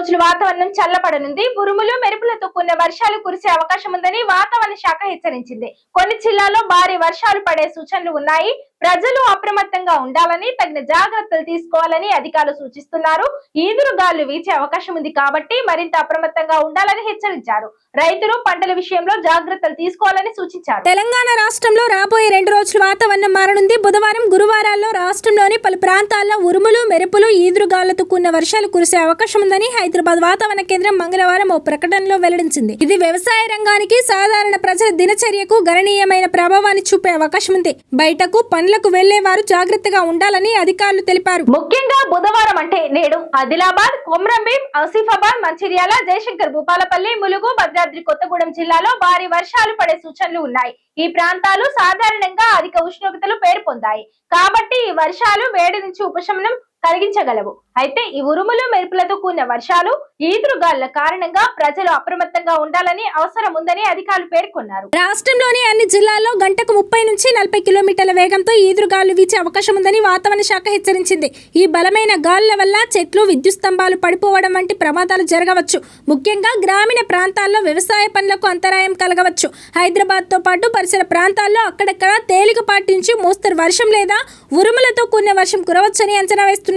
రోజులు వాతావరణం చల్లబడనుంది. ఉరుములు మెరుపులతో కూడిన వర్షాలు కురిసే అవకాశం ఉందని వాతావరణ శాఖ హెచ్చరించింది. కొన్ని జిల్లాల్లో భారీ వర్షాలు పడే సూచనలు ఉన్నాయి. ప్రజలు అప్రమత్తంగా ఉండాలని తగిన జాగ్రత్తలు తీసుకోవాలని అధికారులు సూచిస్తున్నారు. ఈదురు గాలు వీచే అవకాశం ఉంది కాబట్టి మరింత అప్రమత్తంగా ఉండాలని హెచ్చరించారు. రైతులు పంటల విషయంలో జాగ్రత్తలు తీసుకోవాలని సూచించారు. తెలంగాణ రాష్ట్రంలో రాబోయే రెండు రోజులు వాతావరణం మారనుంది. బుధవారం గురువారాల్లో రాష్ట్రంలోని పలు ప్రాంతాల్లో ఉరుములు మెరుపులు ఈదురుగాలతో కూడిన వర్షాలు కురిసే అవకాశం ఉందని హైదరాబాద్ వాతావరణ కేంద్రం మంగళవారం ఓ ప్రకటనలో వెల్లడించింది. ఇది వ్యవసాయ రంగానికి సాధారణ ప్రజల దినచర్యకు గణనీయమైన ప్రభావాన్ని చూపే అవకాశం ఉంది. బయటకు పనులకు వెళ్ళేవారు జాగ్రత్తగా ఉండాలని అధికారులు తెలిపారు. ముఖ్యంగా బుధవారం అంటే నేడు ఆదిలాబాద్ కొమ్రంభీం ఆసిఫాబాద్ మంచిర్యాల జయశంకర్ భూపాలపల్లి ములుగు భద్రాద్రి కొత్తగూడెం జిల్లాలో భారీ వర్షాలు పడే సూచనలు ఉన్నాయి. ఈ ప్రాంతాలు సాధారణంగా అధిక ఉష్ణోగ్రతలు పేరు పొందాయి. కాబట్టి ఈ వర్షాలు వేడి నుంచి ఉపశమనం కలిగించగలవు. అయితే ఈ ఉరుములు మెరుపులతో కూడిన వర్షాలు ఈదురుగాళ్ళ కారణంగా ప్రజలు అప్రమత్తంగా ఉండాలని అవసరం ఉందని అధికారులు పేర్కొన్నారు. రాష్ట్రంలోని అన్ని జిల్లాల్లో గంటకు ముప్పై నుంచి నలభై కిలోమీటర్ల వేగంతో ఈదురుగాలు వీచే అవకాశం ఉందని వాతావరణ శాఖ హెచ్చరించింది. ఈ బలమైన గాలుల వల్ల చెట్లు విద్యుత్ స్తంభాలు పడిపోవడం వంటి ప్రమాదాలు జరగవచ్చు. ముఖ్యంగా గ్రామీణ ప్రాంతాల్లో వ్యవసాయ పనులకు అంతరాయం కలగవచ్చు. హైదరాబాద్తో పాటు పరిసర ప్రాంతాల్లో అక్కడక్కడ తేలికపాటి నుంచి మోస్తరు వర్షం లేదా ఉరుములతో కూడిన వర్షం కురవచ్చని అంచనా వేస్తున్నారు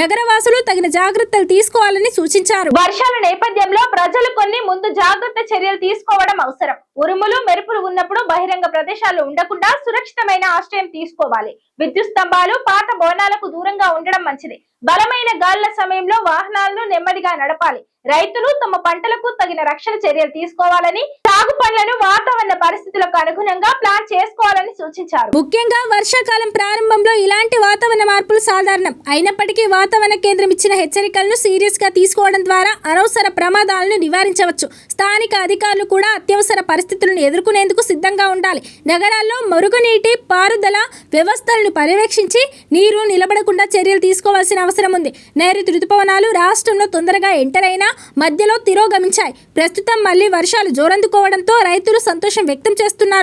నగరవాసులు తగిన జాగ్రత్తలు తీసుకోవాలని సూచించారు. వర్షాల నేపథ్యంలో ప్రజలు కొన్ని ముందు జాగ్రత్త చర్యలు తీసుకోవడం అవసరం. ఉరుములు మెరుపులు ఉన్నప్పుడు బహిరంగ ప్రదేశాలు ఉండకుండా సురక్షితమైన ఆశ్రయం తీసుకోవాలి. విద్యుత్ స్తంభాలు పాత భవనాలకు దూరంగా ఉండడం మంచిది. బలమైన గాలుల సమయంలో వాహనాలను నెమ్మదిగా నడపాలి. రైతులు తమ పంటలకు తగిన రక్షణ చర్యలు తీసుకోవాలని సాగు పనులను వాతావరణ పరిస్థితులకు అనుగుణంగా ప్లాన్ చేసుకోవాలని సూచించారు. ముఖ్యంగా వర్షాకాలం ప్రారంభంలో ఇలాంటి వాతావరణ మార్పులు సాధారణం. అయినప్పటికీ వాతావరణ కేంద్రం ఇచ్చిన హెచ్చరికలను సీరియస్గా తీసుకోవడం ద్వారా అనవసర ప్రమాదాలను నివారించవచ్చు. స్థానిక అధికారులు కూడా అత్యవసర పరిస్థితులను ఎదుర్కొనేందుకు సిద్ధంగా ఉండాలి. నగరాల్లో మురుగునీటి పారుదల వ్యవస్థలను పర్యవేక్షించి నీరు నిలబడకుండా చర్యలు తీసుకోవాల్సిన అవసరం ఉంది. నైరుతి రుతుపవనాలు రాష్ట్రంలో తొందరగా ఎంటర్ అయినా మధ్యలో తిరోగమించాయి. ప్రస్తుతం మళ్ళీ వర్షాలు జోరందుకోవడంతో రైతులు సంతోషం వ్యక్తం చేస్తున్నారు.